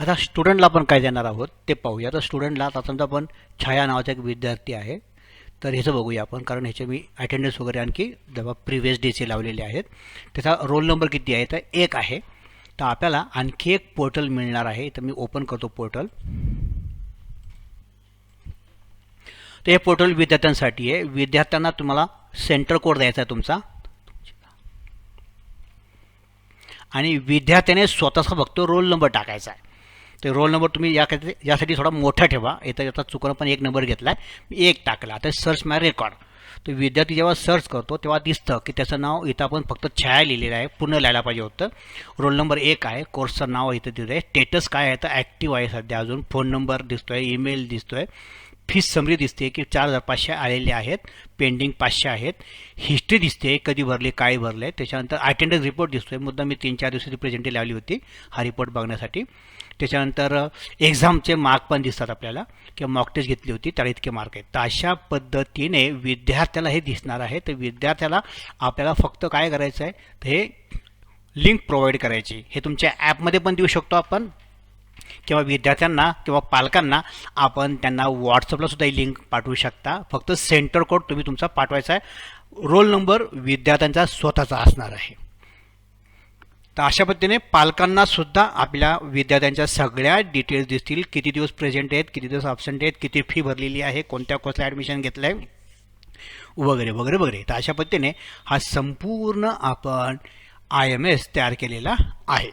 आता स्टुडंटला आपण काय देणार आहोत ते पाहूया. तर स्टुडंटला आता समजा आपण छाया नावाचा एक विद्यार्थी आहे. तर ह्याचं बघूया आपण कारण ह्याचे मी अटेंडन्स वगैरे आणखी जेव्हा प्रिव्हियस डेचे लावलेले आहेत. त्याचा रोल नंबर किती आहे? तर एक आहे. तर आपल्याला आणखी एक पोर्टल मिळणार आहे. तर मी ओपन करतो पोर्टल तर हे पोर्टल विद्यार्थ्यांसाठी आहे. विद्यार्थ्यांना तुम्हाला सेंटर कोड द्यायचा आहे तुमचा. आणि विद्यार्थ्याने स्वतःचा फक्त रोल नंबर टाकायचा आहे. ते रोल नंबर तुम्ही या यासाठी थोडा मोठा ठेवा. इथं याचा चुकून पण एक नंबर घेतला आहे मी एक टाकला. आता सर्च माय रेकॉर्ड तर विद्यार्थी जेव्हा सर्च करतो तेव्हा दिसतं की त्याचं नाव इथं आपण फक्त छाया लिहिलेलं आहे. पूर्ण लिहायला पाहिजे होतं. रोल नंबर एक आहे. कोर्सचं नाव इथं दिलं आहे स्टेटस काय आहे? तर ॲक्टिव्ह आहे सध्या अजून. फोन नंबर दिसतो आहे ईमेल दिसतो आहे फीस समरी दिसते की चार हजार पाचशे आलेले आहेत पेंडिंग पाचशे आहेत. हिस्ट्री दिसते कधी भरली काय भरले. त्याच्यानंतर अटेंडन्स रिपोर्ट दिसतो आहे मुद्दा मी तीन चार दिवसाची प्रेझेंटी लावली होती हा रिपोर्ट बघण्यासाठी. त्याच्यानंतर एक्झामचे मार्क पण दिसतात आपल्याला. किंवा मॉक टेस्ट घेतली होती त्याला इतके मार्क आहेत. तर अशा पद्धतीने विद्यार्थ्याला हे दिसणार आहे. तर विद्यार्थ्याला आपल्याला फक्त काय करायचं आहे तर हे लिंक प्रोव्हाइड करायची. हे तुमच्या ॲपमध्ये पण देऊ शकतो आपण. किंवा विद्यार्थ्यांना किंवा पालकांना आपण त्यांना व्हॉट्सअपला सुद्धा ही लिंक पाठवू शकता. फक्त सेंटर कोड तुम्ही तुमचा पाठवायचा आहे. रोल नंबर विद्यार्थ्यांचा स्वतःचा असणार आहे. तर अशा पद्धतीने पालकांना सुद्धा आपल्या विद्यार्थ्यांच्या सगळ्या डिटेल्स दिसतील. किती दिवस प्रेझेंट आहेत किती दिवस ॲबसेंट आहेत किती फी भरलेली आहे कोणत्या कोर्सला ॲडमिशन घेतलं आहे वगैरे वगैरे वगैरे. तर अशा पद्धतीने हा संपूर्ण आपण आय एम एस तयार केलेला आहे.